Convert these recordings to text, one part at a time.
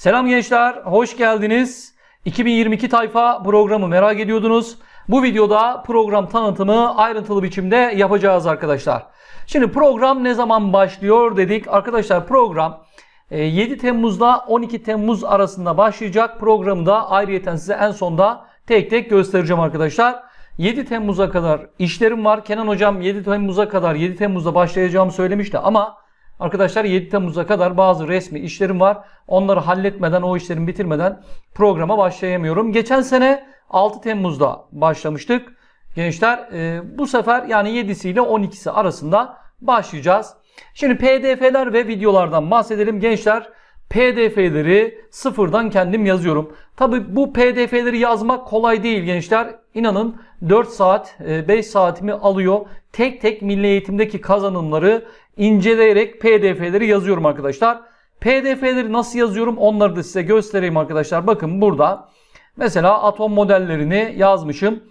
Selam gençler, hoş geldiniz. 2022 tayfa programı merak ediyordunuz. Bu videoda program tanıtımı ayrıntılı biçimde yapacağız arkadaşlar. Şimdi program ne zaman başlıyor dedik. Arkadaşlar program e, 7 Temmuz'da 12 Temmuz arasında başlayacak. Programı da ayrıyeten size en sonda tek tek göstereceğim arkadaşlar. 7 Temmuz'a kadar işlerim var. Kenan hocam 7 Temmuz'a kadar 7 Temmuz'da başlayacağımı söylemişti ama arkadaşlar 7 Temmuz'a kadar bazı resmi işlerim var. Onları halletmeden, o işlerimi bitirmeden programa başlayamıyorum. Geçen sene 6 Temmuz'da başlamıştık. Gençler e, bu sefer yani 7'si ile 12'si arasında başlayacağız. Şimdi PDF'ler ve videolardan bahsedelim gençler. PDF'leri sıfırdan kendim yazıyorum. Tabi bu PDF'leri yazmak kolay değil gençler. İnanın 4 saat 5 saatimi alıyor. Tek tek milli eğitimdeki kazanımları inceleyerek PDF'leri yazıyorum arkadaşlar. PDF'leri nasıl yazıyorum onları da size göstereyim arkadaşlar. Bakın burada mesela atom modellerini yazmışım.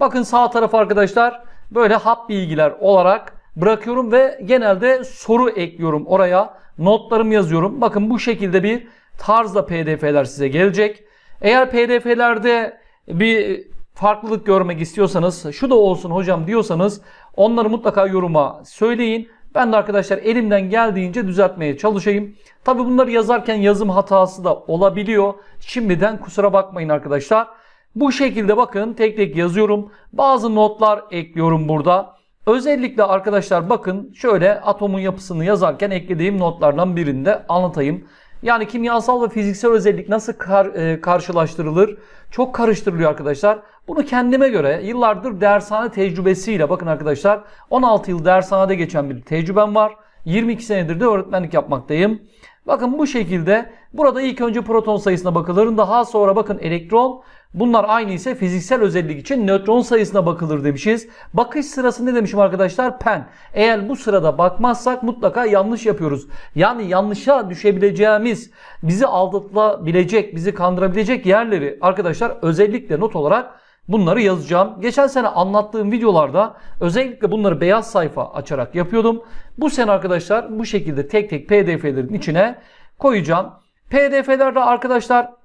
Bakın sağ taraf arkadaşlar böyle hap bilgiler olarak bırakıyorum ve genelde soru ekliyorum oraya. Notlarımı yazıyorum. Bakın bu şekilde bir tarzda PDF'ler size gelecek. Eğer PDF'lerde bir farklılık görmek istiyorsanız, şu da olsun hocam diyorsanız onları mutlaka yoruma söyleyin. Ben de arkadaşlar elimden geldiğince düzeltmeye çalışayım. Tabi bunları yazarken yazım hatası da olabiliyor. Şimdiden kusura bakmayın arkadaşlar. Bu şekilde bakın tek tek yazıyorum. Bazı notlar ekliyorum burada. Özellikle arkadaşlar bakın şöyle atomun yapısını yazarken eklediğim notlardan birinde anlatayım. Yani kimyasal ve fiziksel özellik nasıl kar, e, karşılaştırılır? Çok karıştırılıyor arkadaşlar. Bunu kendime göre yıllardır dershane tecrübesiyle bakın arkadaşlar 16 yıl dershanede geçen bir tecrübem var. 22 senedir de öğretmenlik yapmaktayım. Bakın bu şekilde burada ilk önce proton sayısına bakılır. Daha sonra bakın elektron Bunlar aynı ise fiziksel özellik için nötron sayısına bakılır demişiz. Bakış sırası ne demişim arkadaşlar? Pen. Eğer bu sırada bakmazsak mutlaka yanlış yapıyoruz. Yani yanlışa düşebileceğimiz, bizi aldatılabilecek, bizi kandırabilecek yerleri arkadaşlar özellikle not olarak bunları yazacağım. Geçen sene anlattığım videolarda özellikle bunları beyaz sayfa açarak yapıyordum. Bu sene arkadaşlar bu şekilde tek tek pdf'lerin içine koyacağım. PDF'lerde arkadaşlar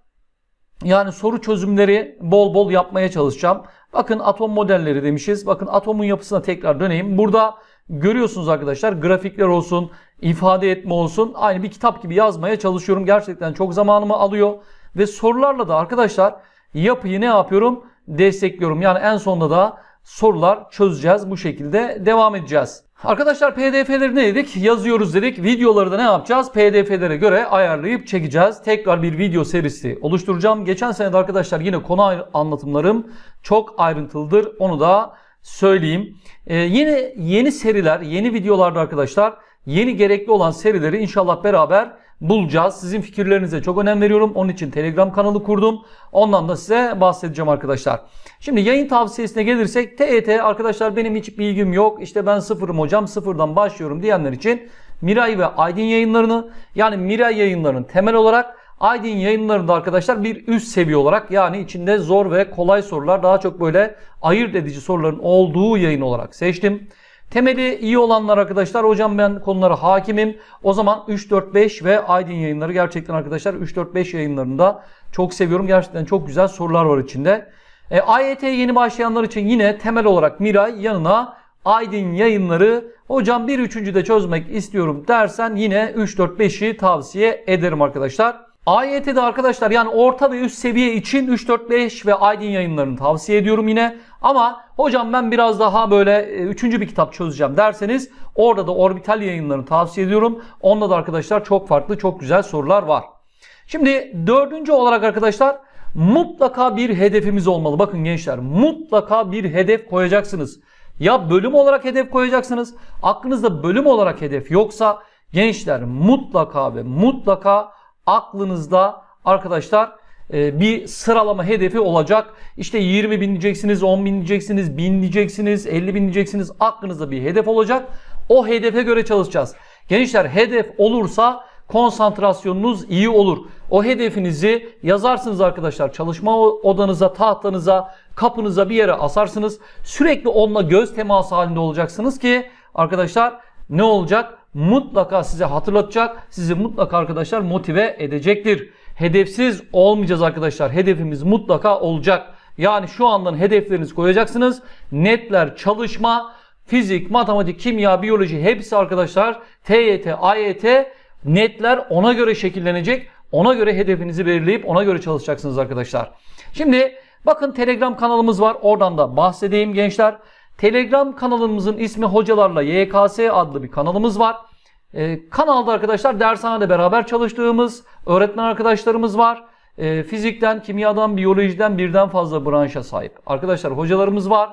yani soru çözümleri bol bol yapmaya çalışacağım. Bakın atom modelleri demişiz. Bakın atomun yapısına tekrar döneyim. Burada görüyorsunuz arkadaşlar grafikler olsun, ifade etme olsun. Aynı bir kitap gibi yazmaya çalışıyorum. Gerçekten çok zamanımı alıyor. Ve sorularla da arkadaşlar yapıyı ne yapıyorum? Destekliyorum. Yani en sonunda da sorular çözeceğiz. Bu şekilde devam edeceğiz. Arkadaşlar pdf'leri ne dedik? Yazıyoruz dedik. Videoları da ne yapacağız? pdf'lere göre ayarlayıp çekeceğiz. Tekrar bir video serisi oluşturacağım. Geçen sene de arkadaşlar yine konu anlatımlarım çok ayrıntılıdır. Onu da söyleyeyim. Ee, yeni yeni seriler, yeni videolarda arkadaşlar yeni gerekli olan serileri inşallah beraber bulacağız. Sizin fikirlerinize çok önem veriyorum. Onun için Telegram kanalı kurdum. Ondan da size bahsedeceğim arkadaşlar. Şimdi yayın tavsiyesine gelirsek TET arkadaşlar benim hiç bilgim yok. İşte ben sıfırım hocam sıfırdan başlıyorum diyenler için Miray ve Aydın yayınlarını yani Miray yayınlarının temel olarak Aydın yayınlarında arkadaşlar bir üst seviye olarak yani içinde zor ve kolay sorular daha çok böyle ayırt edici soruların olduğu yayın olarak seçtim. Temeli iyi olanlar arkadaşlar hocam ben konulara hakimim. O zaman 3, 4, 5 ve Aydın yayınları gerçekten arkadaşlar 3, 4, 5 yayınlarında çok seviyorum. Gerçekten çok güzel sorular var içinde. E, AYT'ye yeni başlayanlar için yine temel olarak Miray yanına Aydın yayınları hocam bir üçüncü de çözmek istiyorum dersen yine 3, 4, 5'i tavsiye ederim arkadaşlar. AYT'de arkadaşlar yani orta ve üst seviye için 3, 4, 5 ve Aydın yayınlarını tavsiye ediyorum yine. Ama hocam ben biraz daha böyle e, üçüncü bir kitap çözeceğim derseniz orada da orbital yayınlarını tavsiye ediyorum. Onda da arkadaşlar çok farklı çok güzel sorular var. Şimdi dördüncü olarak arkadaşlar mutlaka bir hedefimiz olmalı. Bakın gençler mutlaka bir hedef koyacaksınız. Ya bölüm olarak hedef koyacaksınız. Aklınızda bölüm olarak hedef yoksa gençler mutlaka ve mutlaka aklınızda arkadaşlar e, bir sıralama hedefi olacak. İşte 20 bin diyeceksiniz, 10 bin diyeceksiniz, 1000 diyeceksiniz, 50 bin diyeceksiniz. Aklınızda bir hedef olacak. O hedefe göre çalışacağız. Gençler hedef olursa konsantrasyonunuz iyi olur. O hedefinizi yazarsınız arkadaşlar. Çalışma odanıza, tahtanıza, kapınıza bir yere asarsınız. Sürekli onunla göz teması halinde olacaksınız ki arkadaşlar ne olacak? Mutlaka size hatırlatacak, sizi mutlaka arkadaşlar motive edecektir. hedefsiz olmayacağız arkadaşlar. Hedefimiz mutlaka olacak. Yani şu andan hedeflerinizi koyacaksınız. Netler, çalışma, fizik, matematik, kimya, biyoloji hepsi arkadaşlar TYT, AYT netler ona göre şekillenecek. Ona göre hedefinizi belirleyip ona göre çalışacaksınız arkadaşlar. Şimdi bakın Telegram kanalımız var. Oradan da bahsedeyim gençler. Telegram kanalımızın ismi Hocalarla YKS adlı bir kanalımız var. Ee, kanalda arkadaşlar dershanede beraber çalıştığımız öğretmen arkadaşlarımız var. Ee, fizikten, kimyadan, biyolojiden birden fazla branşa sahip arkadaşlar hocalarımız var.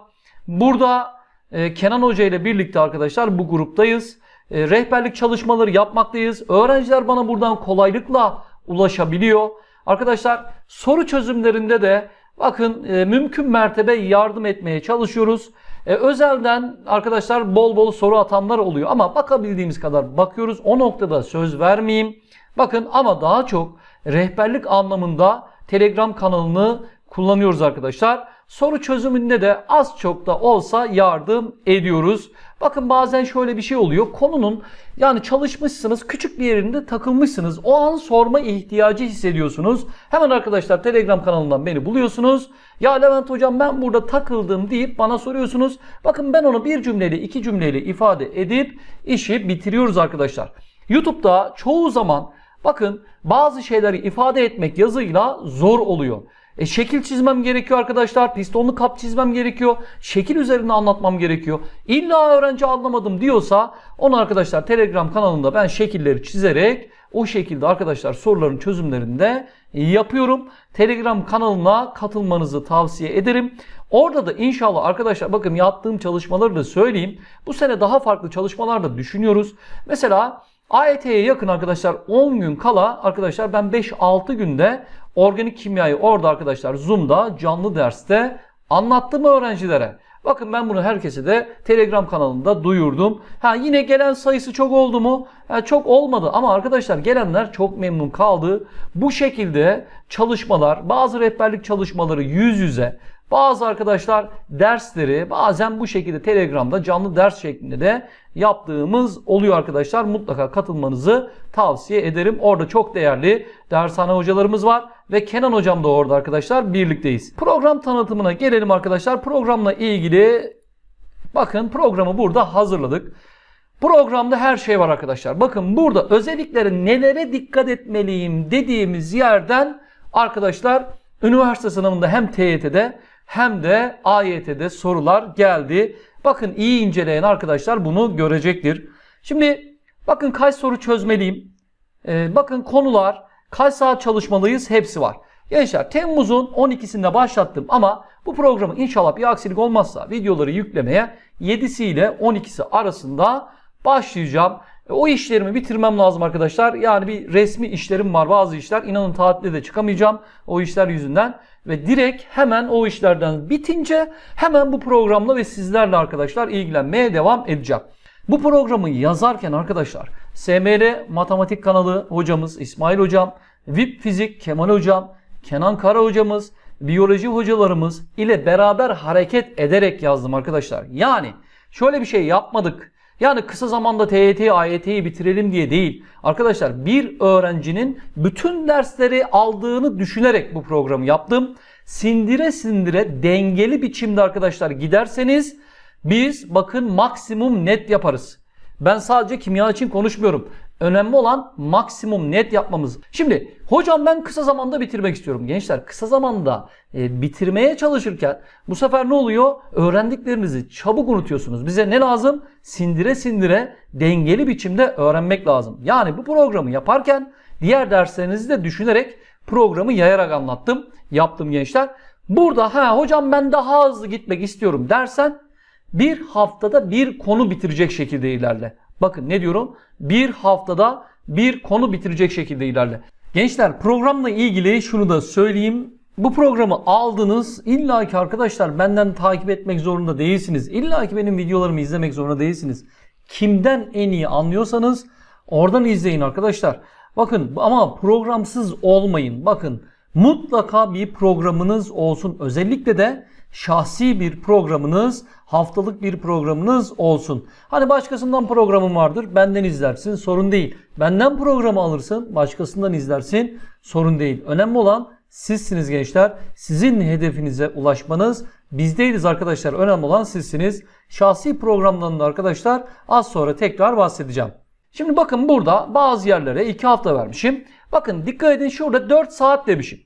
Burada e, Kenan Hoca ile birlikte arkadaşlar bu gruptayız. E, rehberlik çalışmaları yapmaktayız. Öğrenciler bana buradan kolaylıkla ulaşabiliyor. Arkadaşlar soru çözümlerinde de bakın e, mümkün mertebe yardım etmeye çalışıyoruz. E, özelden arkadaşlar bol bol soru atanlar oluyor ama bakabildiğimiz kadar bakıyoruz. O noktada söz vermeyeyim. Bakın ama daha çok rehberlik anlamında Telegram kanalını kullanıyoruz arkadaşlar. Soru çözümünde de az çok da olsa yardım ediyoruz. Bakın bazen şöyle bir şey oluyor. Konunun yani çalışmışsınız, küçük bir yerinde takılmışsınız. O an sorma ihtiyacı hissediyorsunuz. Hemen arkadaşlar Telegram kanalından beni buluyorsunuz. Ya Levent hocam ben burada takıldım deyip bana soruyorsunuz. Bakın ben onu bir cümleyle, iki cümleyle ifade edip işi bitiriyoruz arkadaşlar. YouTube'da çoğu zaman bakın bazı şeyleri ifade etmek yazıyla zor oluyor. E, şekil çizmem gerekiyor arkadaşlar. Pistonlu kap çizmem gerekiyor. Şekil üzerinde anlatmam gerekiyor. İlla öğrenci anlamadım diyorsa onu arkadaşlar Telegram kanalında ben şekilleri çizerek o şekilde arkadaşlar soruların çözümlerinde yapıyorum. Telegram kanalına katılmanızı tavsiye ederim. Orada da inşallah arkadaşlar bakın yaptığım çalışmaları da söyleyeyim. Bu sene daha farklı çalışmalar da düşünüyoruz. Mesela AYT'ye yakın arkadaşlar 10 gün kala arkadaşlar ben 5-6 günde organik kimyayı orada arkadaşlar Zoom'da canlı derste anlattım öğrencilere. Bakın ben bunu herkese de Telegram kanalında duyurdum. Ha yine gelen sayısı çok oldu mu? Ha, çok olmadı ama arkadaşlar gelenler çok memnun kaldı. Bu şekilde çalışmalar, bazı rehberlik çalışmaları yüz yüze, bazı arkadaşlar dersleri bazen bu şekilde Telegram'da canlı ders şeklinde de yaptığımız oluyor arkadaşlar. Mutlaka katılmanızı tavsiye ederim. Orada çok değerli dershane hocalarımız var ve Kenan hocam da orada arkadaşlar birlikteyiz. Program tanıtımına gelelim arkadaşlar. Programla ilgili bakın programı burada hazırladık. Programda her şey var arkadaşlar. Bakın burada özellikleri nelere dikkat etmeliyim dediğimiz yerden arkadaşlar üniversite sınavında hem TYT'de hem de AYT'de sorular geldi. Bakın iyi inceleyen arkadaşlar bunu görecektir. Şimdi bakın kaç soru çözmeliyim. Ee, bakın konular, kaç saat çalışmalıyız hepsi var. Gençler Temmuz'un 12'sinde başlattım ama bu programı inşallah bir aksilik olmazsa videoları yüklemeye 7'si ile 12'si arasında başlayacağım. E, o işlerimi bitirmem lazım arkadaşlar. Yani bir resmi işlerim var bazı işler. İnanın tatilde de çıkamayacağım o işler yüzünden. Ve direkt hemen o işlerden bitince hemen bu programla ve sizlerle arkadaşlar ilgilenmeye devam edeceğim. Bu programı yazarken arkadaşlar SML Matematik kanalı hocamız İsmail hocam, VIP Fizik Kemal hocam, Kenan Kara hocamız, biyoloji hocalarımız ile beraber hareket ederek yazdım arkadaşlar. Yani şöyle bir şey yapmadık. Yani kısa zamanda TYT, AYT'yi bitirelim diye değil. Arkadaşlar bir öğrencinin bütün dersleri aldığını düşünerek bu programı yaptım. Sindire sindire dengeli biçimde arkadaşlar giderseniz biz bakın maksimum net yaparız. Ben sadece kimya için konuşmuyorum. Önemli olan maksimum net yapmamız. Şimdi hocam ben kısa zamanda bitirmek istiyorum. Gençler kısa zamanda e, bitirmeye çalışırken bu sefer ne oluyor? Öğrendiklerinizi çabuk unutuyorsunuz. Bize ne lazım? Sindire sindire dengeli biçimde öğrenmek lazım. Yani bu programı yaparken diğer derslerinizi de düşünerek programı yayarak anlattım. Yaptım gençler. Burada ha hocam ben daha hızlı gitmek istiyorum dersen bir haftada bir konu bitirecek şekilde ilerle. Bakın ne diyorum? Bir haftada bir konu bitirecek şekilde ilerle. Gençler programla ilgili şunu da söyleyeyim. Bu programı aldınız. İlla ki arkadaşlar benden takip etmek zorunda değilsiniz. İlla ki benim videolarımı izlemek zorunda değilsiniz. Kimden en iyi anlıyorsanız oradan izleyin arkadaşlar. Bakın ama programsız olmayın. Bakın mutlaka bir programınız olsun. Özellikle de şahsi bir programınız, haftalık bir programınız olsun. Hani başkasından programın vardır, benden izlersin, sorun değil. Benden programı alırsın, başkasından izlersin, sorun değil. Önemli olan sizsiniz gençler. Sizin hedefinize ulaşmanız. Biz değiliz arkadaşlar. Önemli olan sizsiniz. Şahsi programdan da arkadaşlar az sonra tekrar bahsedeceğim. Şimdi bakın burada bazı yerlere 2 hafta vermişim. Bakın dikkat edin şurada 4 saat demişim.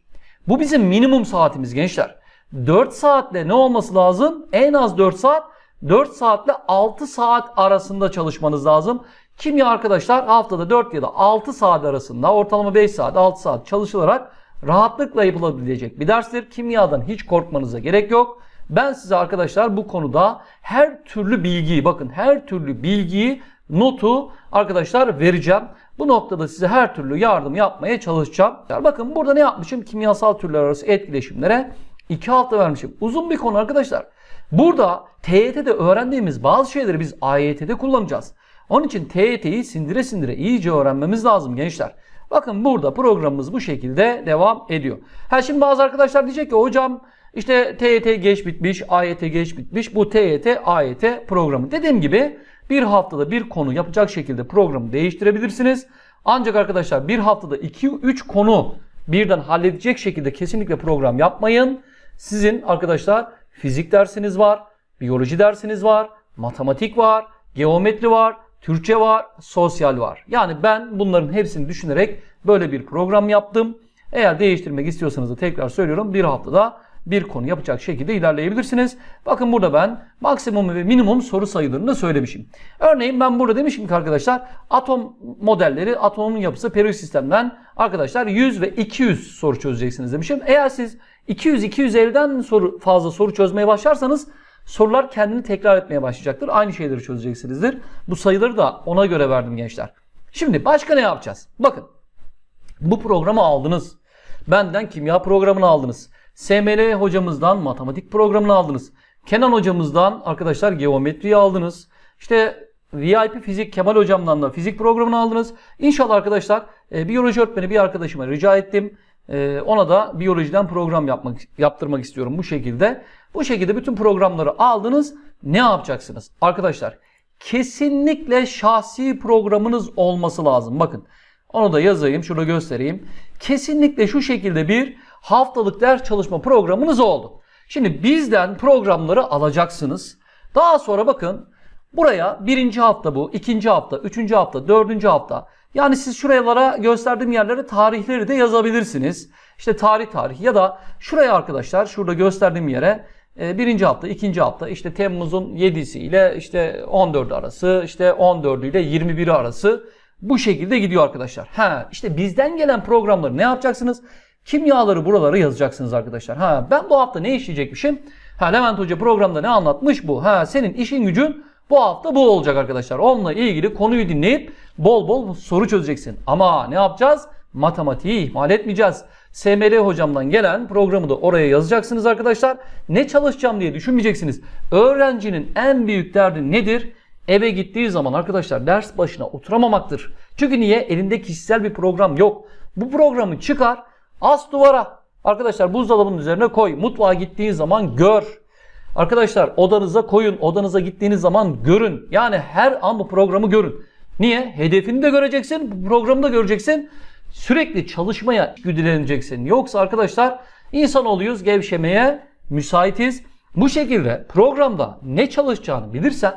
Bu bizim minimum saatimiz gençler. 4 saatle ne olması lazım? En az 4 saat. 4 saatle 6 saat arasında çalışmanız lazım. Kimya arkadaşlar haftada 4 ya da 6 saat arasında ortalama 5 saat 6 saat çalışılarak rahatlıkla yapılabilecek bir derstir. Kimyadan hiç korkmanıza gerek yok. Ben size arkadaşlar bu konuda her türlü bilgiyi bakın her türlü bilgiyi notu arkadaşlar vereceğim. Bu noktada size her türlü yardım yapmaya çalışacağım. Bakın burada ne yapmışım? Kimyasal türler arası etkileşimlere 2 hafta vermişim. Uzun bir konu arkadaşlar. Burada TYT'de öğrendiğimiz bazı şeyleri biz AYT'de kullanacağız. Onun için TYT'yi sindire sindire iyice öğrenmemiz lazım gençler. Bakın burada programımız bu şekilde devam ediyor. Ha şimdi bazı arkadaşlar diyecek ki hocam işte TYT geç bitmiş, AYT geç bitmiş. Bu TYT, AYT programı. Dediğim gibi bir haftada bir konu yapacak şekilde programı değiştirebilirsiniz. Ancak arkadaşlar bir haftada 2-3 konu birden halledecek şekilde kesinlikle program yapmayın. Sizin arkadaşlar fizik dersiniz var, biyoloji dersiniz var, matematik var, geometri var, Türkçe var, sosyal var. Yani ben bunların hepsini düşünerek böyle bir program yaptım. Eğer değiştirmek istiyorsanız da tekrar söylüyorum bir haftada bir konu yapacak şekilde ilerleyebilirsiniz. Bakın burada ben maksimum ve minimum soru sayılarını söylemişim. Örneğin ben burada demişim ki arkadaşlar atom modelleri, atomun yapısı periyodik sistemden arkadaşlar 100 ve 200 soru çözeceksiniz demişim. Eğer siz 200-250'den soru, fazla soru çözmeye başlarsanız sorular kendini tekrar etmeye başlayacaktır. Aynı şeyleri çözeceksinizdir. Bu sayıları da ona göre verdim gençler. Şimdi başka ne yapacağız? Bakın bu programı aldınız. Benden kimya programını aldınız. SML hocamızdan matematik programını aldınız. Kenan hocamızdan arkadaşlar geometriyi aldınız. İşte VIP fizik Kemal hocamdan da fizik programını aldınız. İnşallah arkadaşlar e, biyoloji öğretmeni bir arkadaşıma rica ettim. E, ona da biyolojiden program yapmak yaptırmak istiyorum bu şekilde. Bu şekilde bütün programları aldınız. Ne yapacaksınız? Arkadaşlar kesinlikle şahsi programınız olması lazım. Bakın onu da yazayım, şurada göstereyim. Kesinlikle şu şekilde bir haftalık ders çalışma programınız oldu. Şimdi bizden programları alacaksınız. Daha sonra bakın buraya birinci hafta bu, ikinci hafta, üçüncü hafta, dördüncü hafta. Yani siz şuralara gösterdiğim yerlere tarihleri de yazabilirsiniz. İşte tarih tarih ya da şuraya arkadaşlar şurada gösterdiğim yere e, birinci hafta, ikinci hafta işte Temmuz'un 7'si ile işte 14 arası, işte 14 ile 21 arası bu şekilde gidiyor arkadaşlar. Ha işte bizden gelen programları ne yapacaksınız? Kimyaları buralara yazacaksınız arkadaşlar. Ha ben bu hafta ne işleyecekmişim? Ha Levent Hoca programda ne anlatmış bu? Ha senin işin gücün bu hafta bu olacak arkadaşlar. Onunla ilgili konuyu dinleyip bol bol soru çözeceksin. Ama ne yapacağız? Matematiği ihmal etmeyeceğiz. SML hocamdan gelen programı da oraya yazacaksınız arkadaşlar. Ne çalışacağım diye düşünmeyeceksiniz. Öğrencinin en büyük derdi nedir? Eve gittiği zaman arkadaşlar ders başına oturamamaktır. Çünkü niye? Elinde kişisel bir program yok. Bu programı çıkar, as duvara. Arkadaşlar buzdolabının üzerine koy. Mutfağa gittiğin zaman gör. Arkadaşlar odanıza koyun. Odanıza gittiğiniz zaman görün. Yani her an bu programı görün. Niye? Hedefini de göreceksin, programı da göreceksin. Sürekli çalışmaya güdüleneceksin. Yoksa arkadaşlar insan oluyoruz gevşemeye müsaitiz. Bu şekilde programda ne çalışacağını bilirsen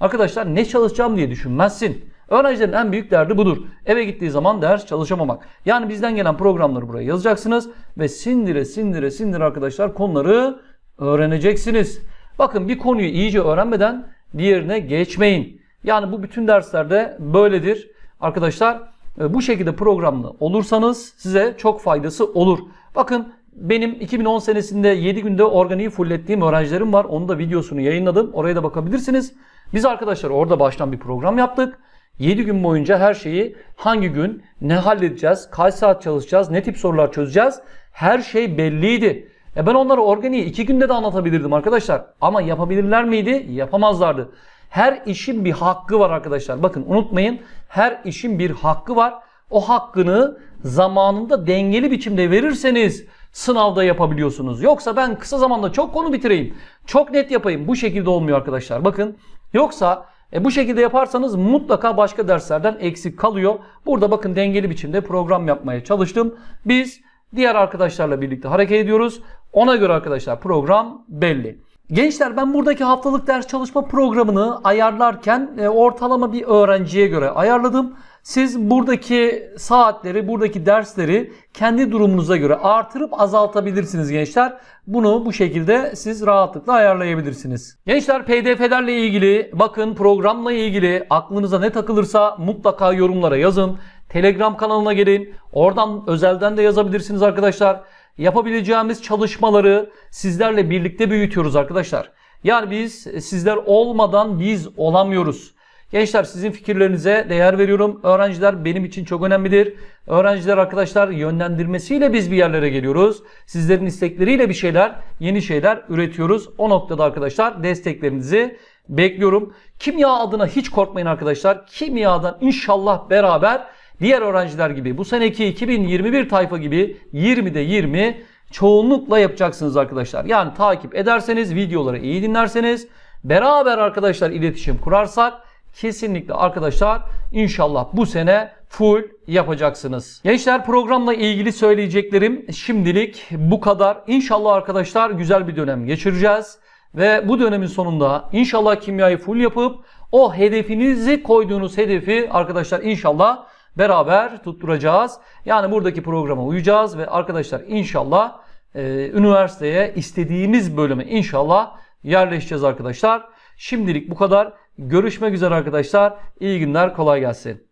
arkadaşlar ne çalışacağım diye düşünmezsin. Öğrencilerin en büyük derdi budur. Eve gittiği zaman ders çalışamamak. Yani bizden gelen programları buraya yazacaksınız ve sindire sindire sindire arkadaşlar konuları öğreneceksiniz. Bakın bir konuyu iyice öğrenmeden diğerine geçmeyin. Yani bu bütün derslerde böyledir. Arkadaşlar e, bu şekilde programlı olursanız size çok faydası olur. Bakın benim 2010 senesinde 7 günde organiği fullettiğim öğrencilerim var. Onu da videosunu yayınladım. Oraya da bakabilirsiniz. Biz arkadaşlar orada baştan bir program yaptık. 7 gün boyunca her şeyi hangi gün ne halledeceğiz, kaç saat çalışacağız, ne tip sorular çözeceğiz her şey belliydi. E ben onları organiği 2 günde de anlatabilirdim arkadaşlar. Ama yapabilirler miydi? Yapamazlardı. Her işin bir hakkı var arkadaşlar. Bakın unutmayın her işin bir hakkı var. O hakkını zamanında dengeli biçimde verirseniz sınavda yapabiliyorsunuz. Yoksa ben kısa zamanda çok konu bitireyim, çok net yapayım. Bu şekilde olmuyor arkadaşlar. Bakın yoksa e, bu şekilde yaparsanız mutlaka başka derslerden eksik kalıyor. Burada bakın dengeli biçimde program yapmaya çalıştım. Biz diğer arkadaşlarla birlikte hareket ediyoruz. Ona göre arkadaşlar program belli. Gençler ben buradaki haftalık ders çalışma programını ayarlarken e, ortalama bir öğrenciye göre ayarladım. Siz buradaki saatleri, buradaki dersleri kendi durumunuza göre artırıp azaltabilirsiniz gençler. Bunu bu şekilde siz rahatlıkla ayarlayabilirsiniz. Gençler PDF'lerle ilgili, bakın programla ilgili aklınıza ne takılırsa mutlaka yorumlara yazın. Telegram kanalına gelin. Oradan özelden de yazabilirsiniz arkadaşlar. Yapabileceğimiz çalışmaları sizlerle birlikte büyütüyoruz arkadaşlar. Yani biz sizler olmadan biz olamıyoruz. Gençler sizin fikirlerinize değer veriyorum. Öğrenciler benim için çok önemlidir. Öğrenciler arkadaşlar yönlendirmesiyle biz bir yerlere geliyoruz. Sizlerin istekleriyle bir şeyler, yeni şeyler üretiyoruz. O noktada arkadaşlar desteklerinizi bekliyorum. Kimya adına hiç korkmayın arkadaşlar. Kimyadan inşallah beraber diğer öğrenciler gibi bu seneki 2021 tayfa gibi 20'de 20 çoğunlukla yapacaksınız arkadaşlar. Yani takip ederseniz, videoları iyi dinlerseniz, beraber arkadaşlar iletişim kurarsak kesinlikle arkadaşlar inşallah bu sene full yapacaksınız. Gençler programla ilgili söyleyeceklerim şimdilik bu kadar. İnşallah arkadaşlar güzel bir dönem geçireceğiz. Ve bu dönemin sonunda inşallah kimyayı full yapıp o hedefinizi koyduğunuz hedefi arkadaşlar inşallah beraber tutturacağız. Yani buradaki programa uyacağız ve arkadaşlar inşallah e, üniversiteye istediğimiz bölüme inşallah yerleşeceğiz arkadaşlar. Şimdilik bu kadar. Görüşmek üzere arkadaşlar. İyi günler, kolay gelsin.